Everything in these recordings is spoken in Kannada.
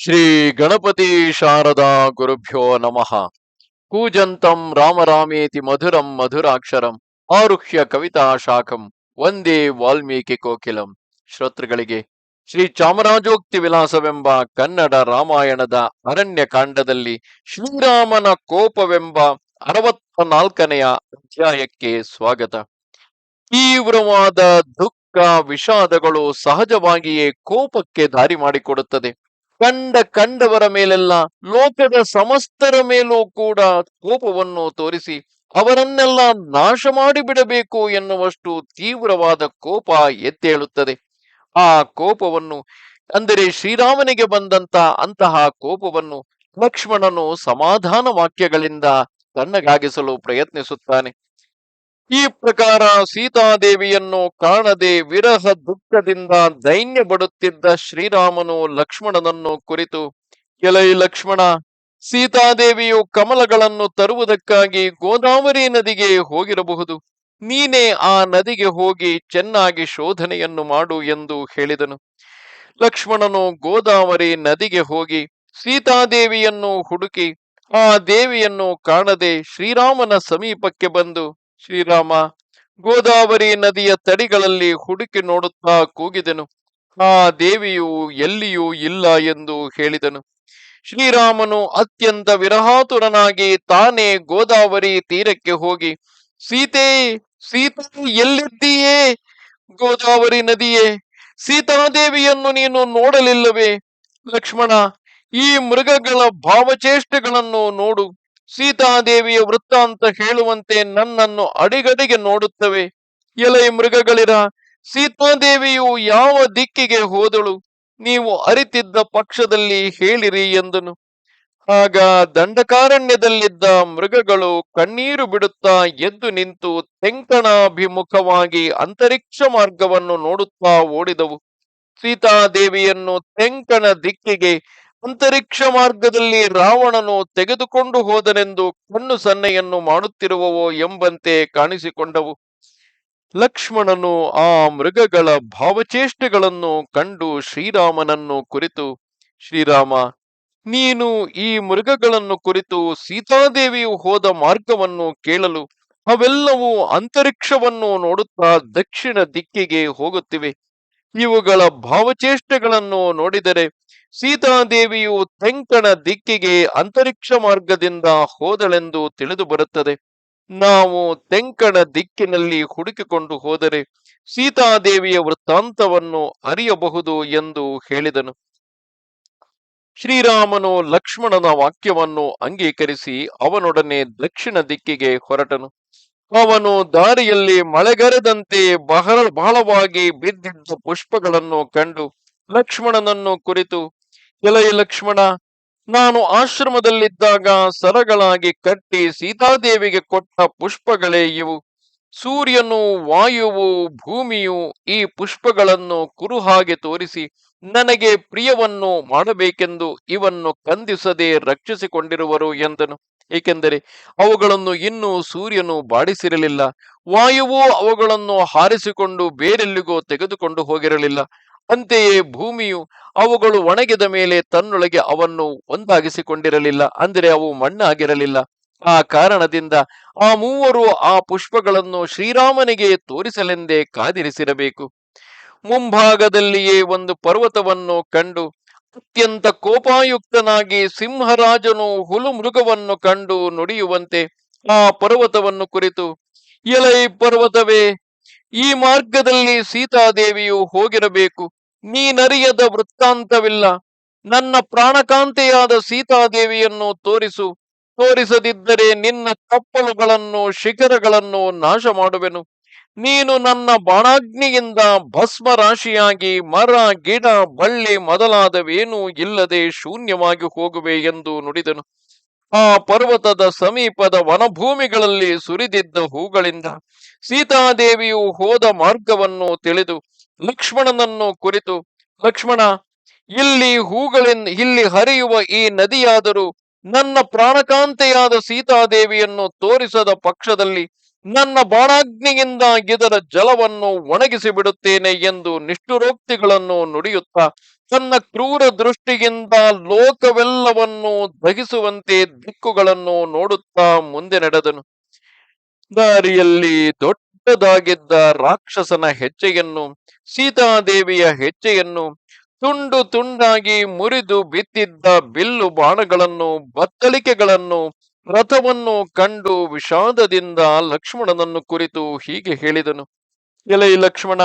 ಶ್ರೀ ಗಣಪತಿ ಶಾರದಾ ಗುರುಭ್ಯೋ ನಮಃ. ಕೂಜಂತಂ ರಾಮರಾಮೇತಿ ಮಧುರಂ ಮಧುರಾಕ್ಷರಂ ಆರುಹ್ಯ ಕವಿತಾ ಶಾಖಂ ಒಂದೇ ವಾಲ್ಮೀಕಿ ಕೋಕಿಲಂ. ಶ್ರೋತೃಗಳಿಗೆ ಶ್ರೀ ಚಾಮರಾಜೋಕ್ತಿ ವಿಲಾಸವೆಂಬ ಕನ್ನಡ ರಾಮಾಯಣದ ಅರಣ್ಯ ಕಾಂಡದಲ್ಲಿ ಶ್ರೀರಾಮನ ಕೋಪವೆಂಬ ಅರವತ್ತ ನಾಲ್ಕನೆಯ ಅಧ್ಯಾಯಕ್ಕೆ ಸ್ವಾಗತ. ತೀವ್ರವಾದ ದುಃಖ ವಿಷಾದಗಳು ಸಹಜವಾಗಿಯೇ ಕೋಪಕ್ಕೆ ದಾರಿ ಮಾಡಿಕೊಡುತ್ತದೆ. ಕಂಡ ಕಂಡವರ ಮೇಲೆಲ್ಲ ಲೋಕದ ಸಮಸ್ತರ ಮೇಲೂ ಕೂಡ ಕೋಪವನ್ನು ತೋರಿಸಿ ಅವರನ್ನೆಲ್ಲ ನಾಶ ಮಾಡಿಬಿಡಬೇಕು ಎನ್ನುವಷ್ಟು ತೀವ್ರವಾದ ಕೋಪ ಎತ್ತೇಳುತ್ತದೆ ಆ ಕೋಪವನ್ನು ಅಂದರೆ ಶ್ರೀರಾಮನಿಗೆ ಬಂದಂತ ಅಂತಹ ಕೋಪವನ್ನು ಲಕ್ಷ್ಮಣನು ಸಮಾಧಾನ ವಾಕ್ಯಗಳಿಂದ ತಣ್ಣಗಾಗಿಸಲು ಪ್ರಯತ್ನಿಸುತ್ತಾನೆ. ಈ ಪ್ರಕಾರ ಸೀತಾದೇವಿಯನ್ನು ಕಾಣದೆ ವಿರಹ ದುಃಖದಿಂದ ದೈನ್ಯ ಬಡುತ್ತಿದ್ದ ಶ್ರೀರಾಮನು ಲಕ್ಷ್ಮಣನನ್ನು ಕುರಿತು, ಎಲೈ ಲಕ್ಷ್ಮಣ, ಸೀತಾದೇವಿಯು ಕಮಲಗಳನ್ನು ತರುವುದಕ್ಕಾಗಿ ಗೋದಾವರಿ ನದಿಗೆ ಹೋಗಿರಬಹುದು. ನೀನೇ ಆ ನದಿಗೆ ಹೋಗಿ ಚೆನ್ನಾಗಿ ಶೋಧನೆಯನ್ನು ಮಾಡು ಎಂದು ಹೇಳಿದನು. ಲಕ್ಷ್ಮಣನು ಗೋದಾವರಿ ನದಿಗೆ ಹೋಗಿ ಸೀತಾದೇವಿಯನ್ನು ಹುಡುಕಿ, ಆ ದೇವಿಯನ್ನು ಕಾಣದೆ ಶ್ರೀರಾಮನ ಸಮೀಪಕ್ಕೆ ಬಂದು ಶ್ರೀರಾಮ, ಗೋದಾವರಿ ನದಿಯ ತಡಿಗಳಲ್ಲಿ ಹುಡುಕಿ ನೋಡುತ್ತಾ ಕೂಗಿದನು. ಆ ದೇವಿಯು ಎಲ್ಲಿಯೂ ಇಲ್ಲ ಎಂದು ಹೇಳಿದನು. ಶ್ರೀರಾಮನು ಅತ್ಯಂತ ವಿರಹಾತುರನಾಗಿ ತಾನೇ ಗೋದಾವರಿ ತೀರಕ್ಕೆ ಹೋಗಿ, ಸೀತೆ, ಸೀತಾ, ಎಲ್ಲಿದ್ದೀಯೇ? ಗೋದಾವರಿ ನದಿಯೇ, ಸೀತಾದೇವಿಯನ್ನು ನೀನು ನೋಡಲಿಲ್ಲವೇ? ಲಕ್ಷ್ಮಣ, ಈ ಮೃಗಗಳ ಭಾವಚೇಷ್ಟೆಗಳನ್ನು ನೋಡು. ಸೀತಾದೇವಿಯ ವೃತ್ತಾಂತ ಹೇಳುವಂತೆ ನನ್ನನ್ನು ಅಡಿಗಡಿಗೆ ನೋಡುತ್ತವೆ. ಎಲೆ ಮೃಗಗಳಿರ, ಸೀತಾದೇವಿಯು ಯಾವ ದಿಕ್ಕಿಗೆ ಹೋದಳು? ನೀವು ಅರಿತಿದ್ದ ಪಕ್ಷದಲ್ಲಿ ಹೇಳಿರಿ ಎಂದನು. ಆಗ ದಂಡಕಾರಣ್ಯದಲ್ಲಿದ್ದ ಮೃಗಗಳು ಕಣ್ಣೀರು ಬಿಡುತ್ತಾ ಎದ್ದು ನಿಂತು ತೆಂಕಣಾಭಿಮುಖವಾಗಿ ಅಂತರಿಕ್ಷ ಮಾರ್ಗವನ್ನು ನೋಡುತ್ತಾ ಓಡಿದವು. ಸೀತಾದೇವಿಯನ್ನು ತೆಂಕಣ ದಿಕ್ಕಿಗೆ ಅಂತರಿಕ್ಷ ಮಾರ್ಗದಲ್ಲಿ ರಾವಣನು ತೆಗೆದುಕೊಂಡು ಹೋದನೆಂದು ಕಣ್ಣು ಸನ್ನೆಯನ್ನು ಮಾಡುತ್ತಿರುವವೋ ಎಂಬಂತೆ ಕಾಣಿಸಿಕೊಂಡವು. ಲಕ್ಷ್ಮಣನು ಆ ಮೃಗಗಳ ಭಾವಚೇಷ್ಟೆಗಳನ್ನು ಕಂಡು ಶ್ರೀರಾಮನನ್ನು ಕುರಿತು, ಶ್ರೀರಾಮ, ನೀನು ಈ ಮೃಗಗಳನ್ನು ಕುರಿತು ಸೀತಾದೇವಿಯು ಹೋದ ಮಾರ್ಗವನ್ನು ಕೇಳಲು ಅವೆಲ್ಲವೂ ಅಂತರಿಕ್ಷವನ್ನು ನೋಡುತ್ತಾ ದಕ್ಷಿಣ ದಿಕ್ಕಿಗೆ ಹೋಗುತ್ತಿವೆ. ಇವುಗಳ ಭಾವಚೇಷ್ಟೆಗಳನ್ನು ನೋಡಿದರೆ ಸೀತಾದೇವಿಯು ತೆಂಕಣ ದಿಕ್ಕಿಗೆ ಅಂತರಿಕ್ಷ ಮಾರ್ಗದಿಂದ ಹೋದಳೆಂದು ತಿಳಿದು ಬರುತ್ತದೆ. ನಾವು ತೆಂಕಣ ದಿಕ್ಕಿನಲ್ಲಿ ಹುಡುಕಿಕೊಂಡು ಹೋದರೆ ಸೀತಾದೇವಿಯ ವೃತ್ತಾಂತವನ್ನು ಅರಿಯಬಹುದು ಎಂದು ಹೇಳಿದನು. ಶ್ರೀರಾಮನು ಲಕ್ಷ್ಮಣನ ವಾಕ್ಯವನ್ನು ಅಂಗೀಕರಿಸಿ ಅವನೊಡನೆ ದಕ್ಷಿಣ ದಿಕ್ಕಿಗೆ ಹೊರಟನು. ಅವನು ದಾರಿಯಲ್ಲಿ ಮಳೆಗರೆದಂತೆ ಬಹಳ ಬಹಳವಾಗಿ ಬಿದ್ದಿದ್ದ ಪುಷ್ಪಗಳನ್ನು ಕಂಡು ಲಕ್ಷ್ಮಣನನ್ನು ಕುರಿತು, ಎಲೈ ಲಕ್ಷ್ಮಣ, ನಾನು ಆಶ್ರಮದಲ್ಲಿದ್ದಾಗ ಸರಗಳಾಗಿ ಕಟ್ಟಿ ಸೀತಾದೇವಿಗೆ ಕೊಟ್ಟ ಪುಷ್ಪಗಳೇ ಇವು. ಸೂರ್ಯನು ವಾಯುವು ಭೂಮಿಯು ಈ ಪುಷ್ಪಗಳನ್ನು ಕುರುಹಾಗೆ ತೋರಿಸಿ ನನಗೆ ಪ್ರಿಯವನ್ನು ಮಾಡಬೇಕೆಂದು ಇವನ್ನು ಕಂದಿಸದೆ ರಕ್ಷಿಸಿಕೊಂಡಿರುವರು ಎಂದನು. ಏಕೆಂದರೆ ಅವುಗಳನ್ನು ಇನ್ನೂ ಸೂರ್ಯನು ಬಾಡಿಸಿರಲಿಲ್ಲ. ವಾಯುವು ಅವುಗಳನ್ನು ಹಾರಿಸಿಕೊಂಡು ಬೇರೆಲ್ಲಿಗೋ ತೆಗೆದುಕೊಂಡು ಹೋಗಿರಲಿಲ್ಲ. ಅಂತೆಯೇ ಭೂಮಿಯು ಅವುಗಳು ಒಣಗಿದ ಮೇಲೆ ತನ್ನೊಳಗೆ ಅವನ್ನು ಒಂದಾಗಿಸಿಕೊಂಡಿರಲಿಲ್ಲ, ಅಂದರೆ ಅವು ಮಣ್ಣಾಗಿರಲಿಲ್ಲ. ಆ ಕಾರಣದಿಂದ ಆ ಮೂವರು ಆ ಪುಷ್ಪಗಳನ್ನು ಶ್ರೀರಾಮನಿಗೆ ತೋರಿಸಲೆಂದೇ ಕಾದಿರಿಸಿರಬೇಕು. ಮುಂಭಾಗದಲ್ಲಿಯೇ ಒಂದು ಪರ್ವತವನ್ನು ಕಂಡು ಅತ್ಯಂತ ಕೋಪಾಯುಕ್ತನಾಗಿ ಸಿಂಹರಾಜನು ಹುಲು ಮೃಗವನ್ನು ಕಂಡು ನುಡಿಯುವಂತೆ ಆ ಪರ್ವತವನ್ನು ಕುರಿತು, ಎಲೈ ಪರ್ವತವೇ, ಈ ಮಾರ್ಗದಲ್ಲಿ ಸೀತಾದೇವಿಯು ಹೋಗಿರಬೇಕು. ನೀನರಿಯದ ವೃತ್ತಾಂತವಿಲ್ಲ. ನನ್ನ ಪ್ರಾಣಕಾಂತೆಯಾದ ಸೀತಾದೇವಿಯನ್ನು ತೋರಿಸು. ತೋರಿಸದಿದ್ದರೆ ನಿನ್ನ ಕಪ್ಪಲುಗಳನ್ನು, ಶಿಖರಗಳನ್ನು ನಾಶ ಮಾಡುವೆನು ನೀನು ನನ್ನ ಬಾಣಾಗ್ನಿಯಿಂದ ಭಸ್ಮ ರಾಶಿಯಾಗಿ ಮರ, ಗಿಡ, ಬಳ್ಳಿ ಮೊದಲಾದವೇನೂ ಇಲ್ಲದೆ ಶೂನ್ಯವಾಗಿ ಹೋಗುವೆ ಎಂದು ನುಡಿದನು. ಆ ಪರ್ವತದ ಸಮೀಪದ ವನಭೂಮಿಗಳಲ್ಲಿ ಸುರಿದಿದ್ದ ಹೂಗಳಿಂದ ಸೀತಾದೇವಿಯು ಹೋದ ಮಾರ್ಗವನ್ನು ತಿಳಿದು ಲಕ್ಷ್ಮಣನನ್ನು ಕುರಿತು, ಲಕ್ಷ್ಮಣ, ಇಲ್ಲಿ ಹೂಗಳಿಂದ, ಇಲ್ಲಿ ಹರಿಯುವ ಈ ನದಿಯಾದರೂ ನನ್ನ ಪ್ರಾಣಕಾಂತೆಯಾದ ಸೀತಾದೇವಿಯನ್ನು ತೋರಿಸದ ಪಕ್ಷದಲ್ಲಿ ನನ್ನ ಬಾಣಾಗ್ನಿಯಿಂದ ಇದರ ಜಲವನ್ನು ಒಣಗಿಸಿ ಬಿಡುತ್ತೇನೆ ಎಂದು ನಿಷ್ಠುರೋಕ್ತಿಗಳನ್ನು ನುಡಿಯುತ್ತಾ ತನ್ನ ಕ್ರೂರ ದೃಷ್ಟಿಯಿಂದ ಲೋಕವೆಲ್ಲವನ್ನು ದಹಿಸುವಂತೆ ದಿಕ್ಕುಗಳನ್ನು ನೋಡುತ್ತಾ ಮುಂದೆ ನಡೆದನು. ದಾರಿಯಲ್ಲಿ ದೊಡ್ಡದಾಗಿದ್ದ ರಾಕ್ಷಸನ ಹೆಜ್ಜೆಯನ್ನು, ಸೀತಾದೇವಿಯ ಹೆಜ್ಜೆಯನ್ನು, ತುಂಡು ತುಂಡಾಗಿ ಮುರಿದು ಬಿತ್ತಿದ್ದ ಬಿಲ್ಲು ಬಾಣಗಳನ್ನು ಬತ್ತಳಿಕೆಗಳನ್ನು ರಥವನ್ನು ಕಂಡು ವಿಷಾದದಿಂದ ಲಕ್ಷ್ಮಣನನ್ನು ಕುರಿತು ಹೀಗೆ ಹೇಳಿದನು. ಎಲೈ ಲಕ್ಷ್ಮಣ,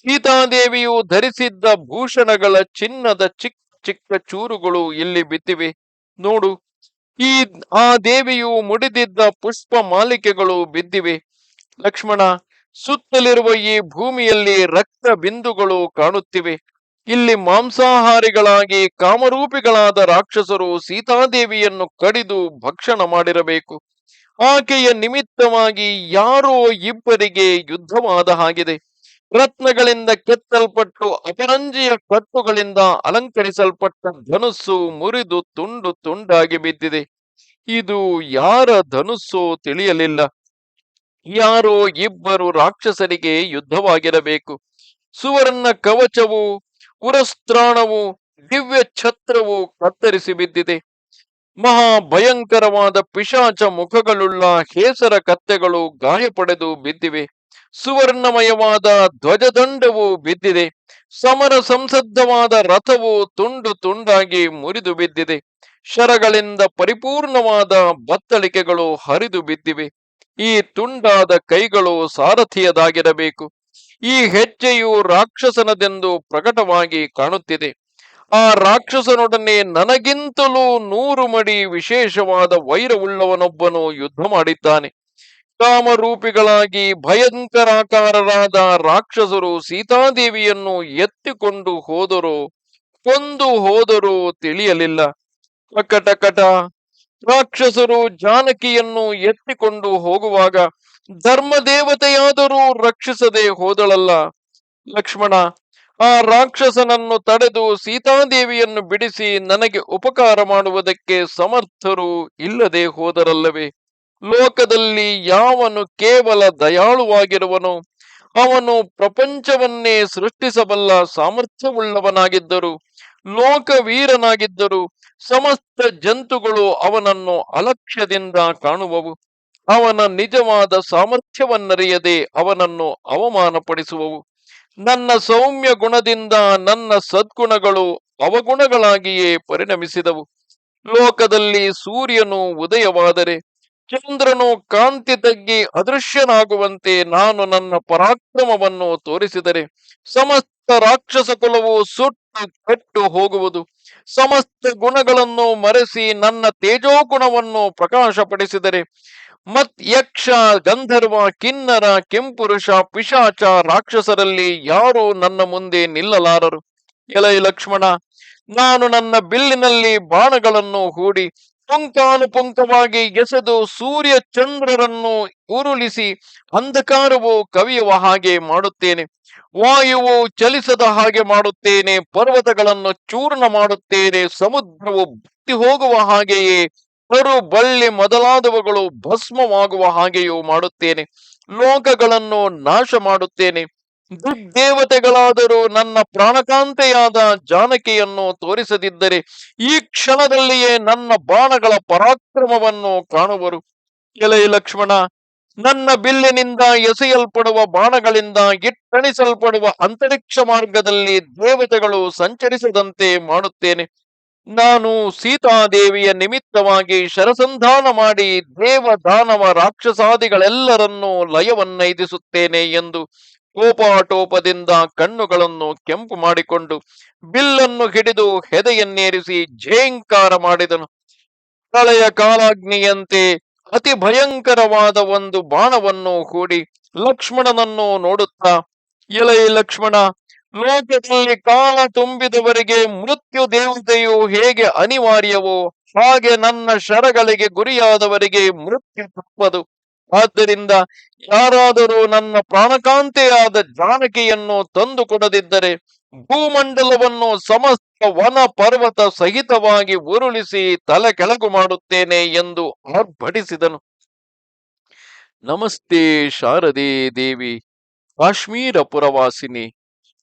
ಸೀತಾದೇವಿಯು ಧರಿಸಿದ್ದ ಭೂಷಣಗಳ ಚಿನ್ನದ ಚಿಕ್ಕ ಚಿಕ್ಕ ಚೂರುಗಳು ಇಲ್ಲಿ ಬಿದ್ದಿವೆ. ನೋಡು, ಈ ಆ ದೇವಿಯು ಮುಡಿದಿದ್ದ ಪುಷ್ಪ ಮಾಲಿಕೆಗಳು ಬಿದ್ದಿವೆ. ಲಕ್ಷ್ಮಣ, ಸುತ್ತಲಿರುವ ಈ ಭೂಮಿಯಲ್ಲಿ ರಕ್ತ ಬಿಂದುಗಳು ಕಾಣುತ್ತಿವೆ. ಇಲ್ಲಿ ಮಾಂಸಾಹಾರಿಗಳಾಗಿ ಕಾಮರೂಪಿಗಳಾದ ರಾಕ್ಷಸರು ಸೀತಾದೇವಿಯನ್ನು ಕಡಿದು ಭಕ್ಷಣ ಮಾಡಿರಬೇಕು. ಆಕೆಯ ನಿಮಿತ್ತವಾಗಿ ಯಾರೋ ಇಬ್ಬರಿಗೆ ಯುದ್ಧವಾದ ಹಾಗಿದೆ. ರತ್ನಗಳಿಂದ ಕೆತ್ತಲ್ಪಟ್ಟು ಅಪರಂಜಿಯ ಕಟ್ಟುಗಳಿಂದ ಅಲಂಕರಿಸಲ್ಪಟ್ಟ ಧನುಸ್ಸು ಮುರಿದು ತುಂಡು ತುಂಡಾಗಿ ಬಿದ್ದಿದೆ. ಇದು ಯಾರ ಧನುಸ್ಸು ತಿಳಿಯಲಿಲ್ಲ. ಯಾರೋ ಇಬ್ಬರು ರಾಕ್ಷಸರಿಗೆ ಯುದ್ಧವಾಗಿರಬೇಕು. ಸುವರ್ಣ ಕವಚವು ಉರಸ್ತ್ರಾಣವು ದಿವ್ಯ ಛತ್ರವು ಕತ್ತರಿಸಿ ಬಿದ್ದಿದೆ. ಮಹಾ ಭಯಂಕರವಾದ ಪಿಶಾಚ ಮುಖಗಳುಳ್ಳ ಹೇಸರ ಕತ್ತೆಗಳು ಗಾಯ ಪಡೆದು ಬಿದ್ದಿವೆ. ಸುವರ್ಣಮಯವಾದ ಧ್ವಜದಂಡವು ಬಿದ್ದಿದೆ. ಸಮರ ಸಂಸದ್ಧವಾದ ರಥವು ತುಂಡು ತುಂಡಾಗಿ ಮುರಿದು ಬಿದ್ದಿದೆ. ಶರಗಳಿಂದ ಪರಿಪೂರ್ಣವಾದ ಬತ್ತಳಿಕೆಗಳು ಹರಿದು ಬಿದ್ದಿವೆ. ಈ ತುಂಡಾದ ಕೈಗಳು ಸಾರಥಿಯದಾಗಿರಬೇಕು. ಈ ಹೆಜ್ಜೆಯು ರಾಕ್ಷಸನದೆಂದು ಪ್ರಕಟವಾಗಿ ಕಾಣುತ್ತಿದೆ. ಆ ರಾಕ್ಷಸನೊಡನೆ ನನಗಿಂತಲೂ ನೂರು ಮಡಿ ವಿಶೇಷವಾದ ವೈರವುಳ್ಳವನೊಬ್ಬನು ಯುದ್ಧ ಮಾಡಿದ್ದಾನೆ. ಕಾಮರೂಪಿಗಳಾಗಿ ಭಯಂಕರಾಕಾರರಾದ ರಾಕ್ಷಸರು ಸೀತಾದೇವಿಯನ್ನು ಎತ್ತಿಕೊಂಡು ಹೋದರು, ಕೊಂದು ಹೋದರೂ ತಿಳಿಯಲಿಲ್ಲ. ಕಟಕಟ ರಾಕ್ಷಸರು ಜಾನಕಿಯನ್ನು ಎತ್ತಿಕೊಂಡು ಹೋಗುವಾಗ ಧರ್ಮದೇವತೆಯಾದರೂ ರಕ್ಷಿಸದೆ ಹೋದಳಲ್ಲ ಲಕ್ಷ್ಮಣ. ಆ ರಾಕ್ಷಸನನ್ನು ತಡೆದು ಸೀತಾದೇವಿಯನ್ನು ಬಿಡಿಸಿ ನನಗೆ ಉಪಕಾರ ಮಾಡುವುದಕ್ಕೆ ಸಮರ್ಥರು ಇಲ್ಲದೆ ಹೋದರಲ್ಲವೇ. ಲೋಕದಲ್ಲಿ ಯಾವನು ಕೇವಲ ದಯಾಳುವಾಗಿರುವನು, ಅವನು ಪ್ರಪಂಚವನ್ನೇ ಸೃಷ್ಟಿಸಬಲ್ಲ ಸಾಮರ್ಥ್ಯವುಳ್ಳವನಾಗಿದ್ದರು, ಲೋಕವೀರನಾಗಿದ್ದರು, ಸಮಸ್ತ ಜಂತುಗಳು ಅವನನ್ನು ಅಲಕ್ಷ್ಯದಿಂದ ಕಾಣುವವು. ಅವನ ನಿಜವಾದ ಸಾಮರ್ಥ್ಯವನ್ನರಿಯದೆ ಅವನನ್ನು ಅವಮಾನಪಡಿಸುವವು. ನನ್ನ ಸೌಮ್ಯ ಗುಣದಿಂದ ನನ್ನ ಸದ್ಗುಣಗಳು ಅವಗುಣಗಳಾಗಿಯೇ ಪರಿಣಮಿಸಿದವು. ಲೋಕದಲ್ಲಿ ಸೂರ್ಯನು ಉದಯವಾದರೆ ಚಂದ್ರನು ಕಾಂತಿ ತಗ್ಗಿ ಅದೃಶ್ಯನಾಗುವಂತೆ ನಾನು ನನ್ನ ಪರಾಕ್ರಮವನ್ನು ತೋರಿಸಿದರೆ ಸಮಸ್ತ ರಾಕ್ಷಸ ಕುಲವು ಸುಟ್ಟು ಕೆಟ್ಟು ಹೋಗುವುದು. ಸಮಸ್ತ ಗುಣಗಳನ್ನು ಮರೆಸಿ ನನ್ನ ತೇಜೋಗುಣವನ್ನು ಪ್ರಕಾಶಪಡಿಸಿದರೆ ಮತ್ ಯಕ್ಷ, ಗಂಧರ್ವ, ಕಿನ್ನರ, ಕೆಂಪುರುಷ, ಪಿಶಾಚ, ರಾಕ್ಷಸರಲ್ಲಿ ಯಾರು ನನ್ನ ಮುಂದೆ ನಿಲ್ಲಲಾರರು. ಎಲೈ ಲಕ್ಷ್ಮಣ, ನಾನು ನನ್ನ ಬಿಲ್ಲಿನಲ್ಲಿ ಬಾಣಗಳನ್ನು ಹೂಡಿ ಪುಂಕಾನುಪುಂಕವಾಗಿ ಎಸೆದು ಸೂರ್ಯ ಚಂದ್ರರನ್ನು ಉರುಳಿಸಿ ಅಂಧಕಾರವು ಕವಿಯುವ ಹಾಗೆ ಮಾಡುತ್ತೇನೆ. ವಾಯುವು ಚಲಿಸದ ಹಾಗೆ ಮಾಡುತ್ತೇನೆ. ಪರ್ವತಗಳನ್ನು ಚೂರ್ಣ ಮಾಡುತ್ತೇನೆ. ಸಮುದ್ರವು ಬತ್ತಿ ಹೋಗುವ ಹಾಗೆಯೇ ಕರು ಬಳ್ಳಿ ಮೊದಲಾದವುಗಳು ಭಸ್ಮವಾಗುವ ಹಾಗೆಯೂ ಮಾಡುತ್ತೇನೆ. ಲೋಕಗಳನ್ನು ನಾಶ ಮಾಡುತ್ತೇನೆ. ದುರ್ದೇವತೆಗಳಾದರೂ ನನ್ನ ಪ್ರಾಣಕಾಂತೆಯಾದ ಜಾನಕಿಯನ್ನು ತೋರಿಸದಿದ್ದರೆ ಈ ಕ್ಷಣದಲ್ಲಿಯೇ ನನ್ನ ಬಾಣಗಳ ಪರಾಕ್ರಮವನ್ನು ಕಾಣುವರು. ಎಲೈ ಲಕ್ಷ್ಮಣ, ನನ್ನ ಬಿಲ್ಲಿನಿಂದ ಎಸೆಯಲ್ಪಡುವ ಬಾಣಗಳಿಂದ ಇಟ್ಟಣಿಸಲ್ಪಡುವ ಅಂತರಿಕ್ಷ ಮಾರ್ಗದಲ್ಲಿ ದೇವತೆಗಳು ಸಂಚರಿಸದಂತೆ ಮಾಡುತ್ತೇನೆ. ನಾನು ಸೀತಾದೇವಿಯ ನಿಮಿತ್ತವಾಗಿ ಶರಸಂಧಾನ ಮಾಡಿ ದೇವ ದಾನವ ರಾಕ್ಷಸಾದಿಗಳೆಲ್ಲರನ್ನೂ ಲಯವನ್ನೈದಿಸುತ್ತೇನೆ ಎಂದು ಕೋಪಾಟೋಪದಿಂದ ಕಣ್ಣುಗಳನ್ನು ಕೆಂಪು ಮಾಡಿಕೊಂಡು ಬಿಲ್ಲನ್ನು ಹಿಡಿದು ಹೆದೆಯನ್ನೇರಿಸಿ ಝೇಂಕಾರ ಮಾಡಿದನು. ಕಳೆಯ ಕಾಲಾಗ್ನಿಯಂತೆ ಅತಿ ಭಯಂಕರವಾದ ಒಂದು ಬಾಣವನ್ನು ಹೂಡಿ ಲಕ್ಷ್ಮಣನನ್ನು ನೋಡುತ್ತಾ, ಎಲೈ ಲಕ್ಷ್ಮಣ ಲೋಕದಲ್ಲಿ ಕಾಲ ತುಂಬಿದವರಿಗೆ ಮೃತ್ಯು ದೇವತೆಯು ಹೇಗೆ ಅನಿವಾರ್ಯವೋ ಹಾಗೆ ನನ್ನ ಶರಗಳಿಗೆ ಗುರಿಯಾದವರಿಗೆ ಮೃತ್ಯು ತಪ್ಪದು. ಆದ್ದರಿಂದ ಯಾರಾದರೂ ನನ್ನ ಪ್ರಾಣಕಾಂತೆಯಾದ ಜಾನಕಿಯನ್ನು ತಂದು ಕೊಡದಿದ್ದರೆ ಭೂಮಂಡಲವನ್ನು ಸಮಸ್ತ ವನ ಪರ್ವತ ಸಹಿತವಾಗಿ ಉರುಳಿಸಿ ತಲೆ ಕೆಳಗು ಮಾಡುತ್ತೇನೆ ಎಂದು ಆರ್ಭಟಿಸಿದನು. ನಮಸ್ತೆ ಶಾರದೆ ದೇವಿ, ಕಾಶ್ಮೀರ ಪುರವಾಸಿನಿ.